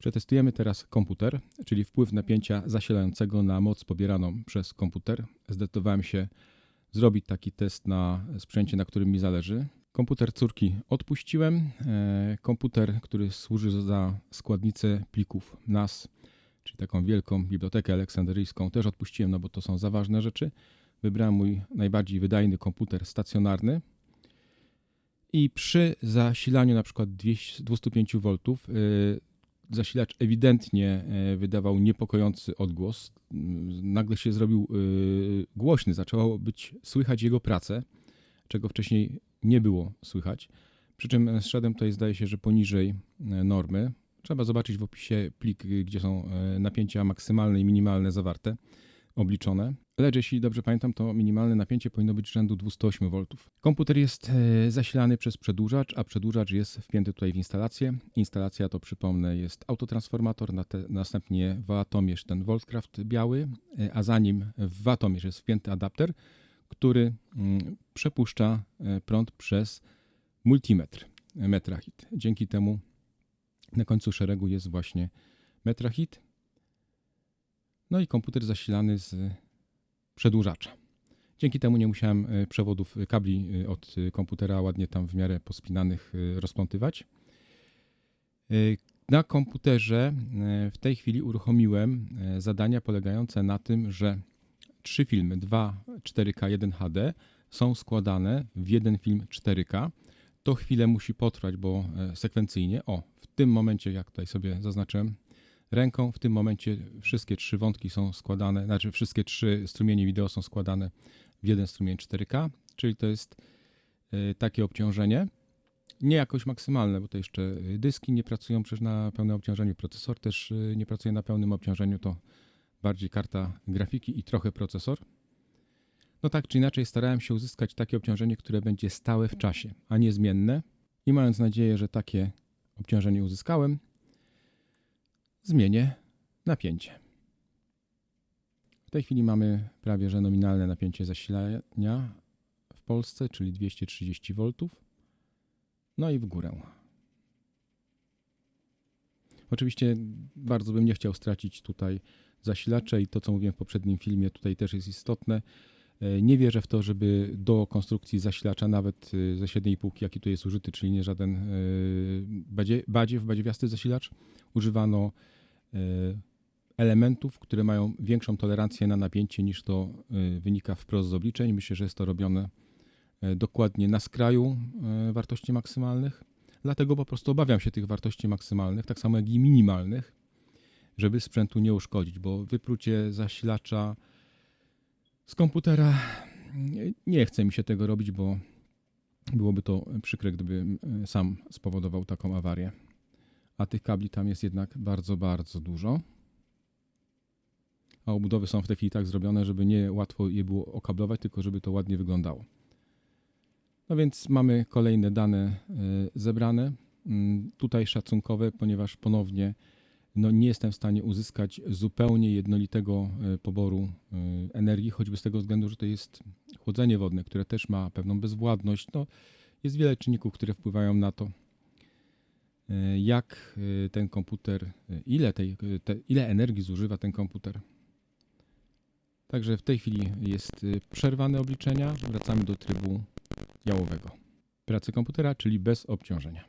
Przetestujemy teraz komputer, czyli wpływ napięcia zasilającego na moc pobieraną przez komputer. Zdecydowałem się zrobić taki test na sprzęcie, na którym mi zależy. Komputer córki odpuściłem. E, Komputer, który służy za składnicę plików NAS, czyli taką wielką bibliotekę aleksandryjską, też odpuściłem, no bo to są za ważne rzeczy. Wybrałem mój najbardziej wydajny komputer stacjonarny. I przy zasilaniu na przykład 200 205 V zasilacz ewidentnie e, wydawał niepokojący odgłos. Nagle się zrobił y, głośny, zaczęło być słychać jego pracę, czego wcześniej nie było słychać. Przy czym zszedłem tutaj zdaje się, że poniżej e, normy. Trzeba zobaczyć w opisie plik, gdzie są e, napięcia maksymalne i minimalne zawarte, obliczone. Lecz jeśli dobrze pamiętam, to minimalne napięcie powinno być rzędu 208 V. Komputer jest e, zasilany przez przedłużacz, a przedłużacz jest wpięty tutaj w instalację. Instalacja to przypomnę jest autotransformator, następnie watomierz ten Voltcraft biały, e, a za nim w watomierz jest wpięty adapter, który mm, przepuszcza e, prąd przez multimetr Metrahit. Dzięki temu na końcu szeregu jest właśnie Metrahit. No i komputer zasilany z przedłużacza. Dzięki temu nie musiałem e, przewodów e, kabli e, od komputera ładnie tam w miarę pospinanych rozplątywać. Na komputerze w tej chwili uruchomiłem zadania polegające na tym, że trzy filmy, dwa 4K, 1 HD są składane w jeden film 4K. To chwilę musi potrwać, bo sekwencyjnie, o, w tym momencie, jak tutaj sobie zaznaczyłem ręką, w tym momencie wszystkie trzy wątki są składane, znaczy wszystkie trzy strumienie wideo są składane w jeden strumień 4K, czyli to jest e, takie obciążenie. Nie jakoś maksymalne, bo to jeszcze e, dyski nie pracują przecież na pełnym obciążeniu, procesor też e, nie pracuje na pełnym obciążeniu, to bardziej karta grafiki i trochę procesor. No tak czy inaczej starałem się uzyskać takie obciążenie, które będzie stałe w czasie, a nie zmienne. I mając nadzieję, że takie obciążenie uzyskałem, zmienię napięcie. W tej chwili mamy prawie że nominalne napięcie zasilania w Polsce, czyli 230 V. No i w górę. Oczywiście bardzo bym nie chciał stracić tutaj zasilacza i to, co mówiłem w poprzednim filmie, tutaj też jest istotne. E, Nie wierzę w to, żeby do konstrukcji zasilacza, nawet e, ze średniej półki, jaki tu jest użyty, czyli nie żaden e, badzie, badziew, badziewiasty zasilacz, używano e, elementów, które mają większą tolerancję na napięcie niż to e, wynika wprost z obliczeń. Myślę, że jest to robione e, dokładnie na skraju wartości maksymalnych. Dlatego po prostu obawiam się tych wartości maksymalnych, tak samo jak i minimalnych, żeby sprzętu nie uszkodzić, bo wyprucie zasilacza z komputera nie- chce mi się tego robić, bo byłoby to przykre, gdybym e, sam spowodował taką awarię. A tych kabli tam jest jednak bardzo, bardzo dużo. A obudowy są w tej chwili tak zrobione, żeby nie łatwo je było okablować, tylko żeby to ładnie wyglądało. No więc mamy kolejne dane e, zebrane. Mm, Tutaj szacunkowe, ponieważ ponownie no nie jestem w stanie uzyskać zupełnie jednolitego e, poboru e, energii, choćby z tego względu, że to jest chłodzenie wodne, które też ma pewną bezwładność. No, jest wiele czynników, które wpływają na to, jak e, ten komputer, e, ile, tej, e, te, ile energii zużywa ten komputer. Także w tej chwili jest e, przerwane obliczenia, wracamy do trybu jałowego. Pracy komputera, czyli bez obciążenia.